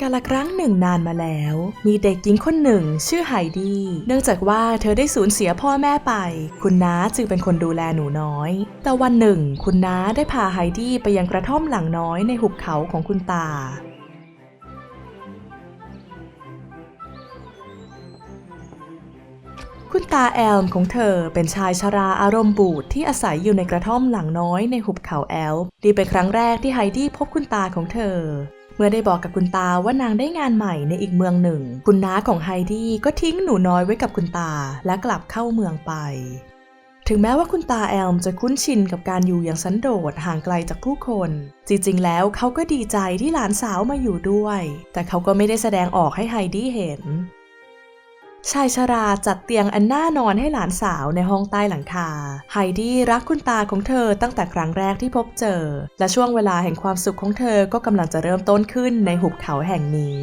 กาลครั้งหนึ่งนานมาแล้ว มีเด็กหญิงคนหนึ่ง ชื่อไฮดี้ เนื่องจากว่าเธอได้สูญเสียพ่อแม่ไป คุณน้าจึงเป็นคนดูแลหนูน้อย แต่วันหนึ่ง คุณน้าได้พาไฮดี้ไปยังกระท่อมหลังน้อยในหุบเขาของคุณตา คุณตาแอลของเธอเป็นชายชราอารมณ์บูดที่อาศัยอยู่ในกระท่อมหลังน้อยในหุบเขาแอลป์ดีเป็นครั้งแรกที่ไฮดี้พบคุณตาของเธอ เมื่อได้บอกกับคุณตาว่านางได้งานใหม่ในอีกเมืองหนึ่ง คุณน้าของไฮดี้ก็ทิ้งหนูน้อยไว้กับคุณตาและกลับเข้าเมืองไป ถึงแม้ว่าคุณตาแอลจะคุ้นชินกับการอยู่อย่างสันโดษห่างไกลจากผู้คน จริงๆ แล้วเขาก็ดีใจที่หลานสาวมาอยู่ด้วย แต่เขาก็ไม่ได้แสดงออกให้ไฮดี้เห็น ชายชราจัดเตียงอันน่านอนให้หลานสาวในห้องใต้หลังคา ไฮดี้รักคุณตาของเธอตั้งแต่ครั้งแรกที่พบเจอ และช่วงเวลาแห่งความสุขของเธอก็กำลังจะเริ่มต้นขึ้นในหุบเขาแห่งนี้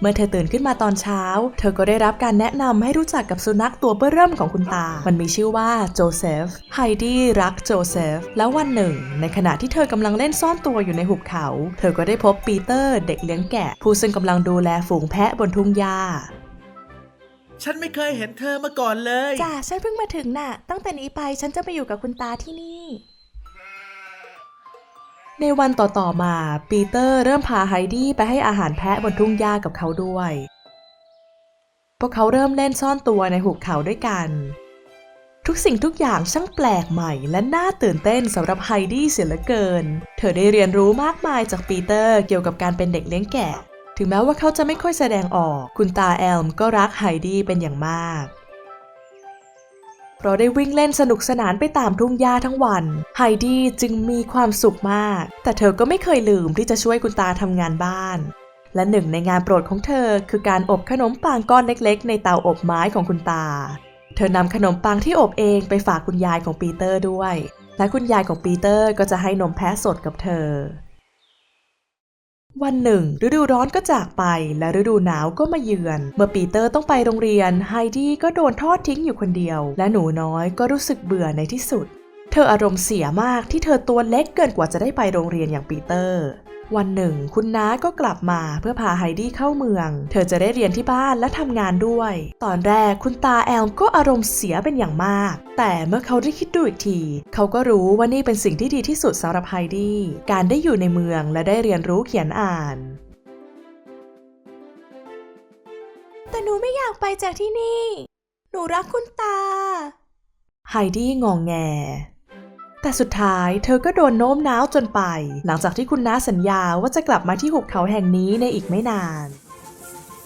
เมื่อเธอตื่นขึ้นมาตอนเช้า เธอก็ได้รับการแนะนำให้รู้จักกับสุนัขตัวเบื้อเริ่มของคุณตา มันมีชื่อว่าโจเซฟ ไฮดี้รักโจเซฟ แล้ววันหนึ่ง ในขณะที่เธอกำลังเล่นซ่อนตัวอยู่ในหุบเขา เธอก็ได้พบปีเตอร์เด็กเลี้ยงแกะ ผู้ซึ่งกำลังดูแลฝูงแพะบนทุ่งหญ้า ฉันไม่เคยเห็นเธอมาก่อนเลยจ้าฉันเพิ่งมาถึงน่ะ ตั้งแต่นี้ไปฉันจะมาอยู่กับคุณตาที่นี่ ในวันต่อๆมา ปีเตอร์เริ่มพาไฮดี้ไปให้อาหารแพะบนทุ่งหญ้ากับเขาด้วย พวกเขาเริ่มเล่นซ่อนตัวในหุบเขาด้วยกัน ทุกสิ่งทุกอย่างช่างแปลกใหม่และน่าตื่นเต้นสำหรับไฮดี้เสียเหลือเกิน เธอได้เรียนรู้มากมายจากปีเตอร์เกี่ยวกับการเป็นเด็กเลี้ยงแกะ ถึงแม้ว่าเขาจะไม่ค่อยแสดงออก คุณตาแอลมก็รักไฮดี้เป็นอย่างมากเพราะได้วิ่งเล่นสนุกสนานไปตามทุ่งหญ้าทั้งวัน ไฮดี้จึงมีความสุขมาก แต่เธอก็ไม่เคยลืมที่จะช่วยคุณตาทำงานบ้าน และหนึ่งในงานโปรดของเธอ คือการอบขนมปังก้อนเล็กๆ ในเตาอบไม้ของคุณตา เธอนำขนมปังที่อบเองไปฝากคุณยายของปีเตอร์ด้วย และคุณยายของปีเตอร์ก็จะให้นมแพะสดกับเธอ วันหนึ่ง ฤดูร้อนก็จากไปและฤดูหนาวก็มาเยือน เมื่อปีเตอร์ต้องไปโรงเรียน ไฮดี้ก็โดนทอดทิ้งอยู่คนเดียว และหนูน้อยก็รู้สึกเบื่อในที่สุด เธออารมณ์เสียมากที่เธอตัวเล็กเกินกว่าจะได้ไปโรงเรียนอย่างปีเตอร์ วันหนึ่ง คุณน้าก็กลับมาเพื่อพาไฮดี้เข้าเมือง เธอจะได้เรียนที่บ้านและทำงานด้วย ตอนแรกคุณตาแอลก็อารมณ์เสียเป็นอย่างมาก แต่เมื่อเขาได้คิดดูอีกที เขาก็รู้ว่านี่เป็นสิ่งที่ดีที่สุดสำหรับไฮดี้การได้อยู่ในเมืองและได้เรียนรู้เขียนอ่านแต่หนูไม่อยากไปจากที่นี่ หนูรักคุณตา ไฮดี้งองแง แต่สุดท้ายเธอก็โดนโน้มน้าวจนไป หลังจากที่คุณน้าสัญญาว่าจะกลับมาที่หุบเขาแห่งนี้ในอีกไม่นาน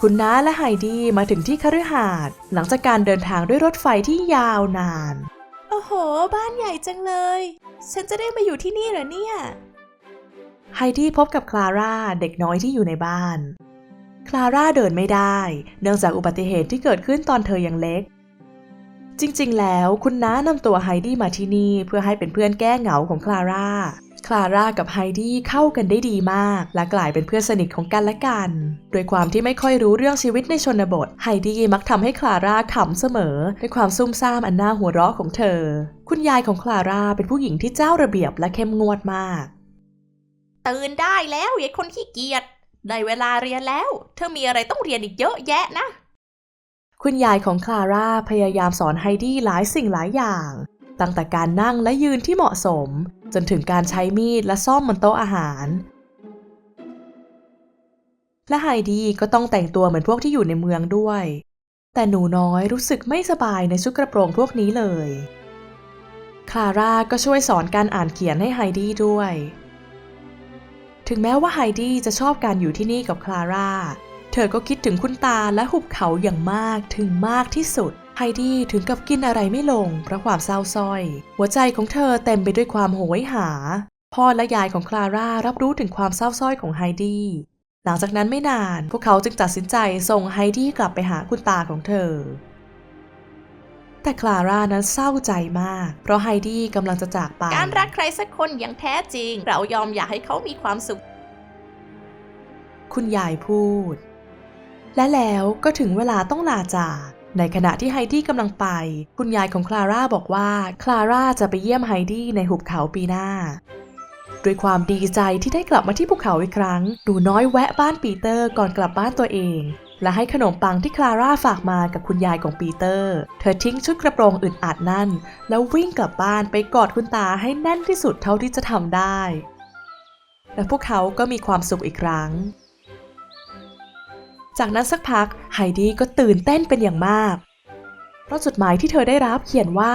คุณน้าและไฮดี้มาถึงที่คฤหาสน์หลังจากการเดินทางด้วยรถไฟที่ยาวนาน โอ้โห บ้านใหญ่จังเลย ฉันจะได้มาอยู่ที่นี่เหรอเนี่ย ไฮดี้พบกับคลาร่าเด็กน้อยที่อยู่ในบ้าน คลาร่าเดินไม่ได้ เนื่องจากอุบัติเหตุที่เกิดขึ้นตอนเธอยังเล็ก จริงๆ แล้วคุณน้านำตัวไฮดี้มาที่นี่เพื่อให้เป็นเพื่อนแก้เหงาของคลาร่า คลาร่ากับไฮดี้เข้ากันได้ดีมาก และกลายเป็นเพื่อนสนิทของกันและกันโดยความที่ไม่ค่อยรู้เรื่องชีวิตในชนบท ไฮดี้มักทำให้คลาร่าขำเสมอด้วยความซุ่มซ่ามอันน่าหัวเราะของเธอ คุณยายของคลาร่าเป็นผู้หญิงที่เจ้าระเบียบและเข้มงวดมาก ตื่นได้แล้วยายคนขี้เกียจได้เวลาเรียนแล้ว เธอมีอะไรต้องเรียนอีกเยอะแยะนะ คุณยายของคลาร่าพยายามสอนไฮดี้หลายสิ่งหลายอย่าง ตั้งแต่การนั่งและยืนที่เหมาะสม จนถึงการใช้มีดและซ่อมบนโต๊ะอาหาร และไฮดี้ก็ต้องแต่งตัวเหมือนพวกที่อยู่ในเมืองด้วย แต่หนูน้อยรู้สึกไม่สบายในชุดกระโปรงพวกนี้เลย คลาร่าก็ช่วยสอนการอ่านเขียนให้ไฮดี้ด้วย ถึงแม้ว่าไฮดี้จะชอบการอยู่ที่นี่กับคลาร่า ธอก็คิดถึงคุณตาและหุบเขาอย่างมากถึงมากที่สุด ไฮดี้ถึงกับกินอะไรไม่ลงเพราะความเศร้าส้อย หัวใจของเธอเต็มไปด้วยความโหยหา พ่อและยายของคลาร่ารับรู้ถึงความเศร้าส้อยของไฮดี้หลังจากนั้นไม่นาน พวกเขาจึงตัดสินใจส่งไฮดี้กลับไปหาคุณตาของเธอ แต่คลาร่านั้นเศร้าใจมาก เพราะไฮดี้กำลังจะจากไป การรักใครสักคนอย่างแท้จริง เรายอมอยากให้เขามีความสุข คุณยายพูด และแล้วก็ถึงเวลาต้องลาจาก ในขณะที่ไฮดี้กำลังไป คุณยายของคลาร่าบอกว่าคลาร่าจะไปเยี่ยมไฮดี้ในหุบเขาปีหน้าด้วยความดีใจที่ได้กลับมาที่ภูเขาอีกครั้งหนูน้อยแวะบ้านปีเตอร์ก่อนกลับบ้านตัวเอง และให้ขนมปังที่คลาร่าฝากมากับคุณยายของปีเตอร์ เธอทิ้งชุดกระโปรงอึดอัดนั่น แล้ววิ่งกลับบ้านไปกอดคุณตาให้แน่นที่สุดเท่าที่จะทำได้ และพวกเขาก็มีความสุขอีกครั้ง จากนั้นสักพักไฮดี้ก็ตื่นเต้นเป็นอย่างมาก เพราะจดหมายที่เธอได้รับเขียนว่า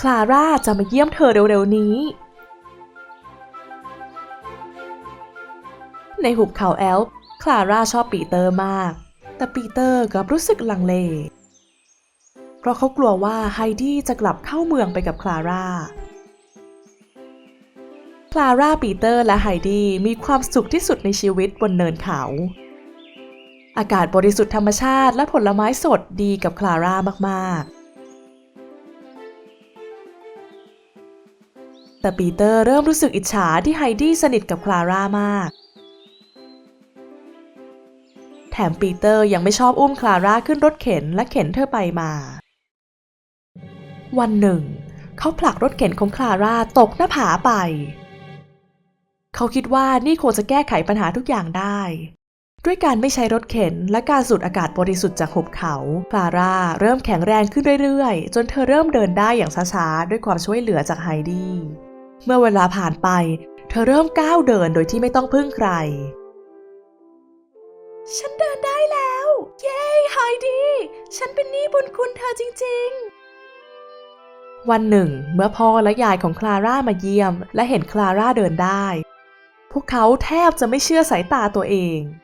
คลาร่าจะมาเยี่ยมเธอเร็วๆนี้ ในหุบเขาแอลป์คลาร่าชอบปีเตอร์มาก แต่ปีเตอร์กลับรู้สึกลังเล เพราะเขากลัวว่าไฮดี้จะกลับเข้าเมืองไปกับคลาร่าคลาร่าปีเตอร์และไฮดี้มีความสุขที่สุดในชีวิตบนเนินเขา อากาศบริสุทธิ์ธรรมชาติและผลไม้สดดีกับคลาร่ามากๆ แต่ปีเตอร์เริ่มรู้สึกอิจฉาที่ไฮดี้สนิทกับคลาร่ามาก แถมปีเตอร์ยังไม่ชอบอุ้มคลาร่าขึ้นรถเข็นและเข็นเธอไปมา วันหนึ่ง เขาผลักรถเข็นของคลาร่าตกหน้าผาไป เขาคิดว่านี่คงจะแก้ไขปัญหาทุกอย่างได้ ด้วยการไม่ใช้รถเข็นและการสูดอากาศบริสุทธิ์จากหุบเขาคลาร่าเริ่มแข็งแรงขึ้นเรื่อยๆ จนเธอเริ่มเดินได้อย่างช้าๆ ด้วยความช่วยเหลือจากไฮดี้เมื่อเวลาผ่านไป เธอเริ่มก้าวเดินโดยที่ไม่ต้องพึ่งใคร ฉันเดินได้แล้ว เย้ไฮดี้ฉันเป็นหนี้บุญคุณเธอจริงๆวันหนึ่ง เมื่อพ่อและยายของคลาร่ามาเยี่ยม และเห็นคลาร่าเดินได้ พวกเขาแทบจะไม่เชื่อสายตาตัวเองพ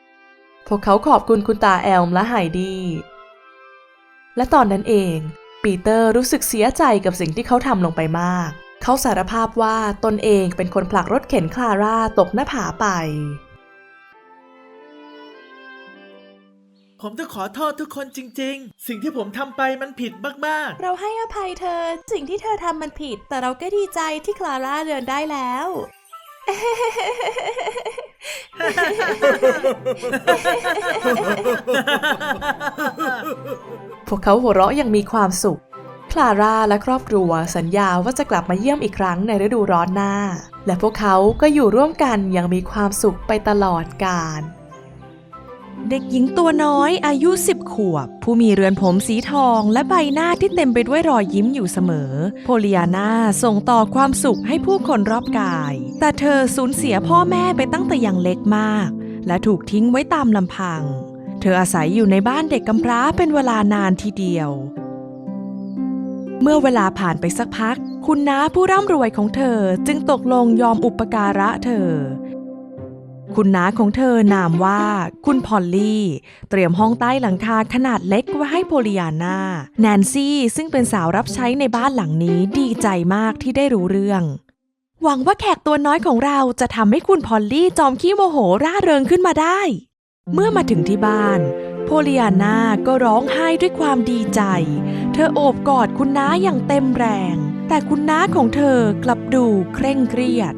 วกเขาขอบคุณคุณตาแอลมและไฮดี้และตอนนั้นเอง ปีเตอร์รู้สึกเสียใจกับสิ่งที่เขาทำลงไปมาก เขาสารภาพว่าตนเองเป็นคนผลักรถเข็นคลาร่าตกหน้าผาไป ผมต้องขอโทษทุกคนจริง ๆ สิ่งที่ผมทำไปมันผิดมากเราให้อภัยเธอ สิ่งที่เธอทำมันผิด แต่เราก็ดีใจที่คลาร่าเดินได้แล้วๆ พวกเขาหัวเราะอยังมีความสุข คลาร่าและครอบครัวสัญญาว่าจะกลับมาเยี่ยมอีกครั้งในฤดูร้อนหน้า และพวกเขาก็อยู่ร่วมกันอย่างมีความสุขไปตลอดกาล เด็กหญิงตัวน้อยอายุ10ขวบ ผู้มีเรือนผมสีทองและใบหน้าที่เต็มไปด้วยรอยยิ้มอยู่เสมอ โพลียาน่าส่งต่อความสุขให้ผู้คนรอบกาย แต่เธอสูญเสียพ่อแม่ไปตั้งแต่ยังเล็กมาก และถูกทิ้งไว้ตามลำพัง เธออาศัยอยู่ในบ้านเด็กกำพร้าเป็นเวลานานทีเดียว เมื่อเวลาผ่านไปสักพัก คุณน้าผู้ร่ำรวยของเธอจึงตกลงยอมอุปการะเธอ คุณน้าของเธอนามว่า คุณพอลลี่ เตรียมห้องใต้หลังคาขนาดเล็กไว้ให้โพลียาน่าแนนซี่ซึ่งเป็นสาวรับใช้ในบ้านหลังนี้ดีใจมากที่ได้รู้เรื่อง หวังว่าแขกตัวน้อยของเราจะทำให้คุณพอลลี่จอมขี้โมโหร่าเริงขึ้นมาได้ เมื่อมาถึงที่บ้าน โพลียาน่าก็ร้องไห้ด้วยความดีใจ เธอโอบกอดคุณน้าอย่างเต็มแรง แต่คุณน้าของเธอกลับดูเคร่งเครียด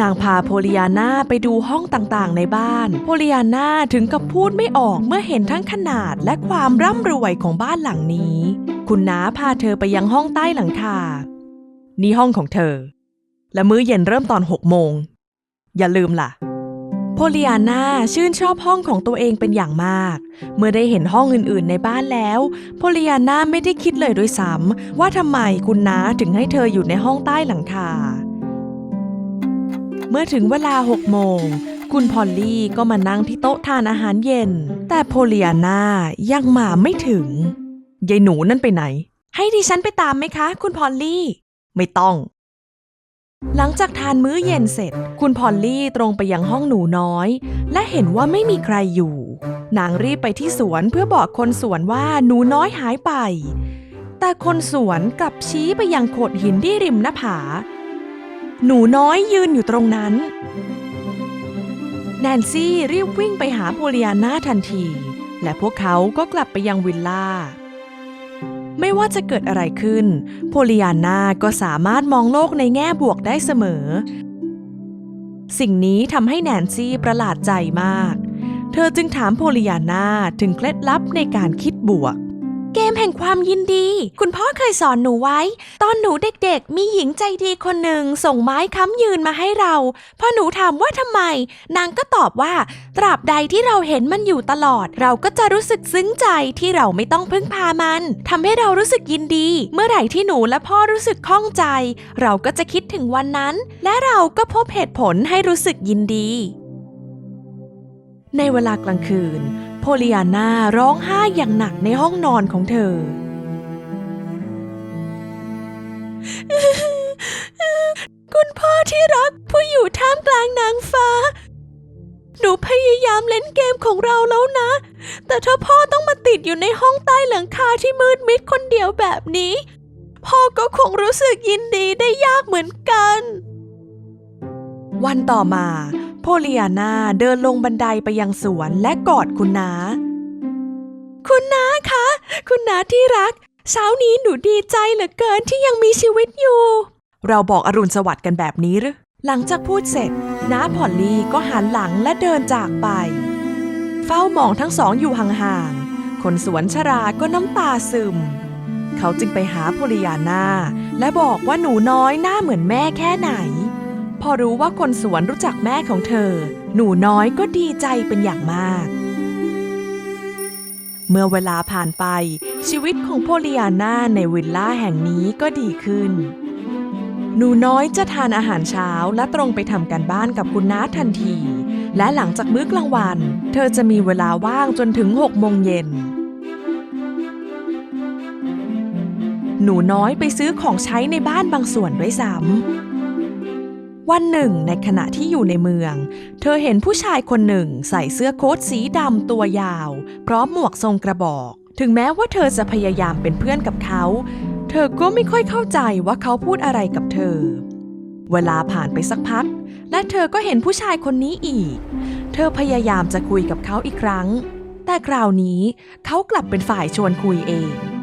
นางพาโพลียาน่าไปดูห้องต่างๆ ในบ้าน โพลียาน่าถึงกับพูดไม่ออกเมื่อเห็นทั้งขนาดและความร่ำรวยของบ้านหลังนี้ คุณน้าพาเธอไปยังห้องใต้หลังคา นี่ห้องของเธอ และมื้อเย็นเริ่มตอนหกโมง อย่าลืมล่ะ โพลียาน่าชื่นชอบห้องของตัวเองเป็นอย่างมาก เมื่อได้เห็นห้องอื่นๆ ในบ้านแล้ว โพลียาน่าไม่ได้คิดเลยด้วยซ้ำว่าทำไมคุณน้าถึงให้เธออยู่ในห้องใต้หลังคา เมื่อถึงเวลาหกโมง คุณพอลลี่ก็มานั่งที่โต๊ะทานอาหารเย็น แต่โพลียาน่ายังมาไม่ถึงยายหนูนั่นไปไหน ให้ดิฉันไปตามไหมคะ คุณพอลลี่ ไม่ต้อง หลังจากทานมื้อเย็นเสร็จ คุณพอลลี่ตรงไปยังห้องหนูน้อย และเห็นว่าไม่มีใครอยู่ นางรีบไปที่สวนเพื่อบอกคนสวนว่าหนูน้อยหายไป แต่คนสวนกลับชี้ไปยังโขดหินที่ริมหน้าผา หนูน้อยยืนอยู่ตรงนั้น แนนซี่รีบวิ่งไปหาโพลียาน่าทันที และพวกเขาก็กลับไปยังวิลล่า ไม่ว่าจะเกิดอะไรขึ้น โพลียาน่าก็สามารถมองโลกในแง่บวกได้เสมอ สิ่งนี้ทำให้แนนซี่ประหลาดใจมาก เธอจึงถามโพลียาน่าถึงเคล็ดลับในการคิดบวก เกมแห่งความยินดี คุณพ่อเคยสอนหนูไว้ ตอนหนูเด็กๆ มีหญิงใจดีคนหนึ่งส่งไม้ค้ำยืนมาให้เรา พอหนูถามว่าทำไม นางก็ตอบว่า ตราบใดที่เราเห็นมันอยู่ตลอด เราก็จะรู้สึกซึ้งใจที่เราไม่ต้องพึ่งพามันทำให้เรารู้สึกยินดี เมื่อไหร่ที่หนูและพ่อรู้สึกข้องใจ เราก็จะคิดถึงวันนั้น และเราก็พบเหตุผลให้รู้สึกยินดี ในเวลากลางคืน พลิอาน่าร้องไห้อย่างหนักในห้องนอนของเธอ คุณพ่อที่รักผู้อยู่ท่ามกลางนางฟ้า หนูพยายามเล่นเกมของเราแล้วนะ แต่ถ้าพ่อต้องมาติดอยู่ในห้องใต้หลังคาที่มืดมิดคนเดียวแบบนี้ พ่อก็คงรู้สึกยินดีได้ยากเหมือนกัน วันต่อมา โพลิอาน่าเดินลงบันไดไปยังสวนและกอดคุณนา คุณนาคะ คุณนาที่รัก เช้านี้หนูดีใจเหลือเกินที่ยังมีชีวิตอยู่ เราบอกอรุณสวัสดิ์กันแบบนี้หรือ หลังจากพูดเสร็จ น้าพอลลี่ก็หันหลังและเดินจากไป เฝ้ามองทั้งสองอยู่ห่างๆ คนสวนชราก็น้ำตาซึม เขาจึงไปหาโพลิอานาและบอกว่าหนูน้อยหน้าเหมือนแม่แค่ไหน อรู้ว่าคนสวนรู้จักแม่ของเธอ หนูน้อยก็ดีใจเป็นอย่างมาก เมื่อเวลาผ่านไป ชีวิตของโพลิอาน่าในวิลล่าแห่งนี้ก็ดีขึ้น หนูน้อยจะทานอาหารเช้าและตรงไปทำการบ้านกับคุณน้าทันที และหลังจากมื้อกลางวัน เธอจะมีเวลาว่างจนถึง6โมงเย็นหนูน้อยไปซื้อของใช้ในบ้านบางส่วนด้วยซ้ำ วันหนึ่งในขณะที่อยู่ในเมือง เธอเห็นผู้ชายคนหนึ่งใส่เสื้อโค้ทสีดำตัวยาว พร้อมหมวกทรงกระบอก ถึงแม้ว่าเธอจะพยายามเป็นเพื่อนกับเขา เธอก็ไม่ค่อยเข้าใจว่าเขาพูดอะไรกับเธอ เวลาผ่านไปสักพัก และเธอก็เห็นผู้ชายคนนี้อีก เธอพยายามจะคุยกับเขาอีกครั้ง แต่คราวนี้เขากลับเป็นฝ่ายชวนคุยเอง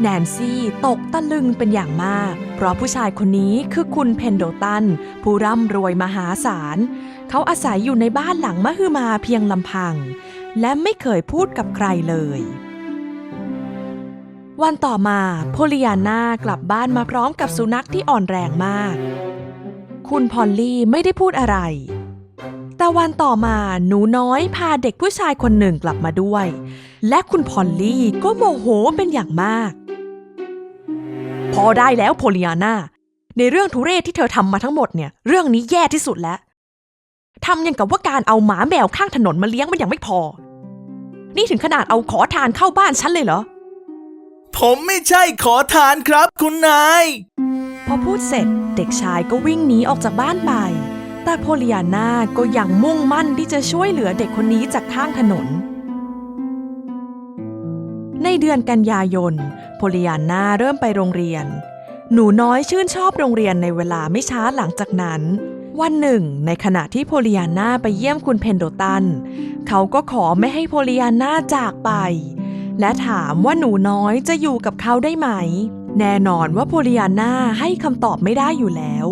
แนนซี่ตกตะลึงเป็นอย่างมาก เพราะผู้ชายคนนี้คือคุณเพนโดตัน ผู้ร่ำรวยมหาศาล เขาอาศัยอยู่ในบ้านหลังมหึมาเพียงลำพัง และไม่เคยพูดกับใครเลย วันต่อมาโพลิอาน่ากลับบ้านมาพร้อมกับสุนัขที่อ่อนแรงมาก คุณพอลลี่ไม่ได้พูดอะไร แต่วันต่อมาหนูน้อยพาเด็กผู้ชายคนหนึ่งกลับมาด้วย และคุณพอลลี่ก็โมโหเป็นอย่างมาก พอได้แล้วโพลิอาน่าในเรื่องทุเรศที่เธอทำมาทั้งหมดเนี่ย เรื่องนี้แย่ที่สุดแล้วทำอย่างกับว่าการเอาหมาแมวข้างถนนมาเลี้ยงมันยังไม่พอ นี่ถึงขนาดเอาขอทานเข้าบ้านฉันเลยเหรอ ผมไม่ใช่ขอทานครับคุณนาย พอพูดเสร็จเด็กชายก็วิ่งหนีออกจากบ้านไป แต่โพลิอาน่าก็ยังมุ่งมั่นที่จะช่วยเหลือเด็กคนนี้จากข้างถนน ในเดือนกันยายนโพลิอาน่าเริ่มไปโรงเรียน หนูน้อยชื่นชอบโรงเรียนในเวลาไม่ช้าหลังจากนั้น วันหนึ่ง ในขณะที่โพลิอาน่าไปเยี่ยมคุณเพนโดตัน เขาก็ขอไม่ให้โพลิอาน่าจากไป และถามว่าหนูน้อยจะอยู่กับเขาได้ไหม แน่นอนว่าโพลิอาน่าให้คำตอบไม่ได้อยู่แล้ว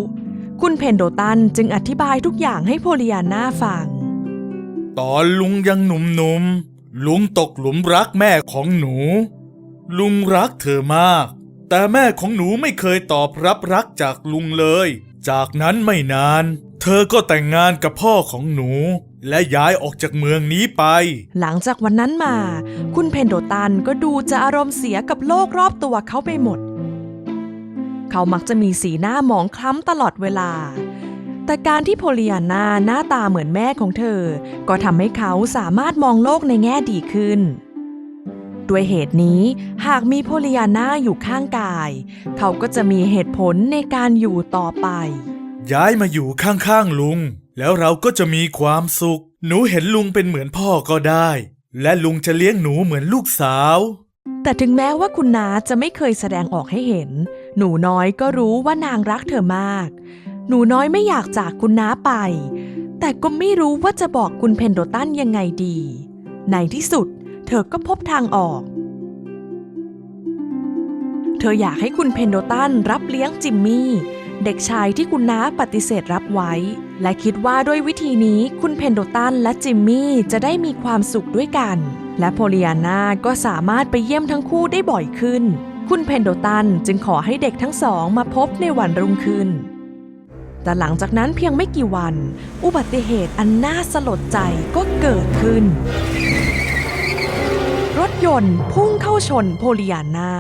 คุณเพนโดตันจึงอธิบายทุกอย่างให้โพลิอาน่าฟัง ตอนลุงยังหนุ่มๆ ลุงตกหลุมรักแม่ของหนู ลุงรักเธอมาก แต่แม่ของหนูไม่เคยตอบรับรักจากลุงเลย จากนั้นไม่นาน เธอก็แต่งงานกับพ่อของหนู และย้ายออกจากเมืองนี้ไป หลังจากวันนั้นมา คุณเพนโดตันก็ดูจะอารมณ์เสียกับโลกรอบตัวเขาไปหมด เขามักจะมีสีหน้าหมองคล้ำตลอดเวลา แต่การที่โพลิอาน่าหน้าตาเหมือนแม่ของเธอ ก็ทำให้เขาสามารถมองโลกในแง่ดีขึ้น ด้วยเหตุนี้หากมีโพลิอาน่าอยู่ข้างกาย เขาก็จะมีเหตุผลในการอยู่ต่อไป ย้ายมาอยู่ข้างๆลุง แล้วเราก็จะมีความสุข หนูเห็นลุงเป็นเหมือนพ่อก็ได้ และลุงจะเลี้ยงหนูเหมือนลูกสาว แต่ถึงแม้ว่าคุณน้าจะไม่เคยแสดงออกให้เห็น หนูน้อยก็รู้ว่านางรักเธอมาก หนูน้อยไม่อยากจากคุณน้าไป แต่ก็ไม่รู้ว่าจะบอกคุณเพนโดตันยังไงดี ในที่สุด เธอก็พบทางออก เธออยากให้คุณเพนโดตันรับเลี้ยงจิมมี่ เด็กชายที่คุณน้าปฏิเสธรับไว้ และคิดว่าด้วยวิธีนี้คุณเพนโดตันและจิมมี่จะได้มีความสุขด้วยกัน และโพลีอาน่าก็สามารถไปเยี่ยมทั้งคู่ได้บ่อยขึ้น คุณเพนโดตันจึงขอให้เด็กทั้งสองมาพบในวันรุ่งขึ้น แต่หลังจากนั้นเพียงไม่กี่วัน อุบัติเหตุอันน่าสลดใจก็เกิดขึ้น รถยนต์พุ่งเข้าชนโพลีอาน่า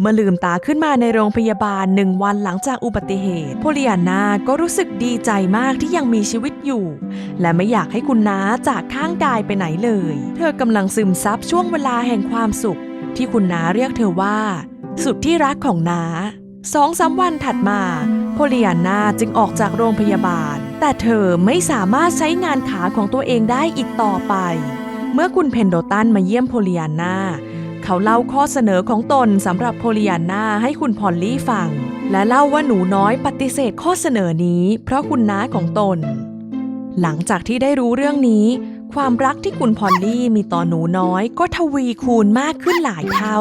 เมื่อลืมตาขึ้นมาในโรงพยาบาลหนึ่งวันหลังจากอุบัติเหตุ โพลีอาน่าก็รู้สึกดีใจมากที่ยังมีชีวิตอยู่ และไม่อยากให้คุณน้าจากข้างกายไปไหนเลย เธอกำลังซึมซับช่วงเวลาแห่งความสุข ที่คุณน้าเรียกเธอว่า สุดที่รักของน้าสองสามวันถัดมา โพลีอาน่าจึงออกจากโรงพยาบาล แต่เธอไม่สามารถใช้งานขาของตัวเองได้อีกต่อไป เมื่อคุณเพนโดตันมาเยี่ยมโพลีอาน่าเขาเล่าข้อเสนอของตนสำหรับโพลีอาน่าให้คุณพอลลี่ฟัง และเล่าว่าหนูน้อยปฏิเสธข้อเสนอนี้ เพราะคุณน้าของตน หลังจากที่ได้รู้เรื่องนี้ ความรักที่คุณพอลลี่มีต่อหนูน้อยก็ทวีคูณมากขึ้นหลายเท่า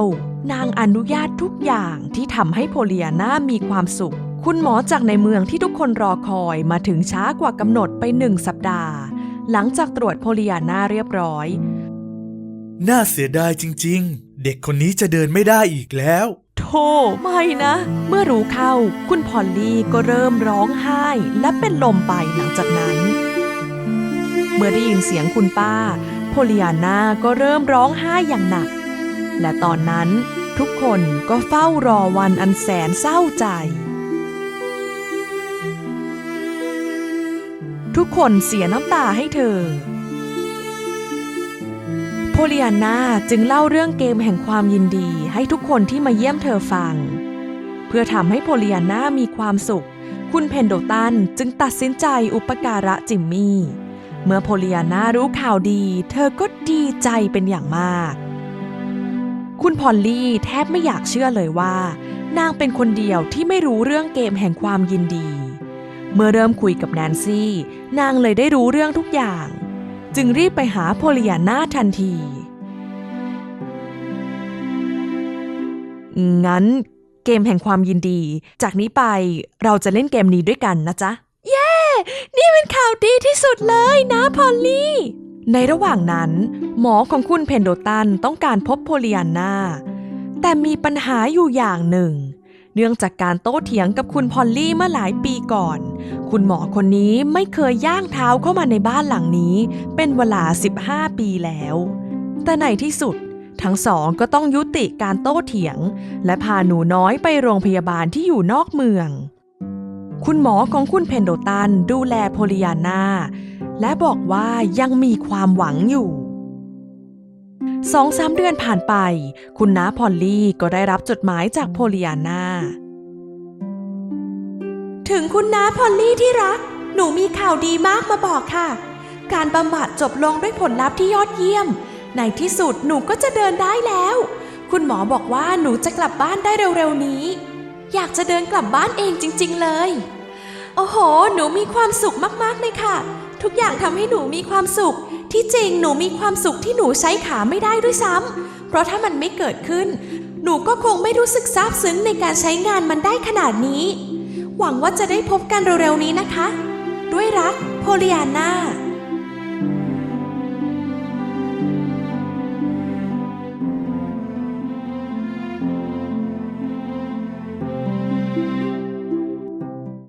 นางอนุญาตทุกอย่างที่ทำให้โพลีอาน่ามีความสุข คุณหมอจากในเมืองที่ทุกคนรอคอยมาถึงช้ากว่ากำหนดไปหนึ่งสัปดาห์ หลังจากตรวจโพลีอาน่าเรียบร้อย น่าเสียดายจริง ๆ เด็กคนนี้จะเดินไม่ได้อีกแล้วโธ่ไม่นะ เมื่อรู้เข้า คุณพอลลี่ก็เริ่มร้องไห้ และเป็นลมไปหลังจากนั้น เมื่อได้ยินเสียงคุณป้า โพลีอาน่าก็เริ่มร้องไห้อย่างหนัก และตอนนั้นทุกคนก็เฝ้ารอวันอันแสนเศร้าใจ กคนเสียน้ำตาให้เธอ โพลีอานาจึงเล่าเรื่องเกมแห่งความยินดีให้ทุกคนที่มาเยี่ยมเธอฟัง เพื่อทำให้โพลีอานามีความสุข คุณเพนโดตันจึงตัดสินใจอุปการะจิมมี่ เมื่อโพลีอานารู้ข่าวดี เธอก็ดีใจเป็นอย่างมาก คุณพอลลี่แทบไม่อยากเชื่อเลยว่า นางเป็นคนเดียวที่ไม่รู้เรื่องเกมแห่งความยินดี เมื่อเริ่มคุยกับแนนซี่ นางเลยได้รู้เรื่องทุกอย่าง จึงรีบไปหาโพลีอาน่าทันที งั้นเกมแห่งความยินดี จากนี้ไปเราจะเล่นเกมนี้ด้วยกันนะจ๊ะ เย้ นี่เป็นข่าวดีที่สุดเลยนะพอลลี่ ในระหว่างนั้น หมอของคุณเพนโดตันต้องการพบโพลีอาน่าแต่มีปัญหาอยู่อย่างหนึ่ง เนื่องจากการโต้เถียงกับคุณพอลลี่เมื่อหลายปีก่อน คุณหมอคนนี้ไม่เคยย่างเท้าเข้ามาในบ้านหลังนี้ เป็นเวลา 15 ปีแล้ว แต่ในที่สุด ทั้งสองก็ต้องยุติการโต้เถียง และพาหนูน้อยไปโรงพยาบาลที่อยู่นอกเมือง คุณหมอของคุณเพนโดตันดูแลโพลีอาน่าและบอกว่ายังมีความหวังอยู่ สองสามเดือนผ่านไป คุณน้าพอลลี่ก็ได้รับจดหมายจากโพลีอาน่า ถึงคุณน้าพอลลี่ที่รัก หนูมีข่าวดีมากมาบอกค่ะ การบำบัดจบลงด้วยผลลัพธ์ที่ยอดเยี่ยม ในที่สุดหนูก็จะเดินได้แล้ว คุณหมอบอกว่าหนูจะกลับบ้านได้เร็วๆนี้ อยากจะเดินกลับบ้านเองจริง ๆ เลย โอ้โห หนูมีความสุขมากๆเลยค่ะ ทุกอย่างทำให้หนูมีความสุข ที่จริงหนูมีความสุขที่หนูใช้ขาไม่ได้ด้วยซ้ำเพราะถ้ามันไม่เกิดขึ้น หนูก็คงไม่รู้สึกซาบซึ้งในการใช้งานมันได้ขนาดนี้ หวังว่าจะได้พบกันเร็วๆนี้นะคะ ด้วยรัก โพลิอาน่า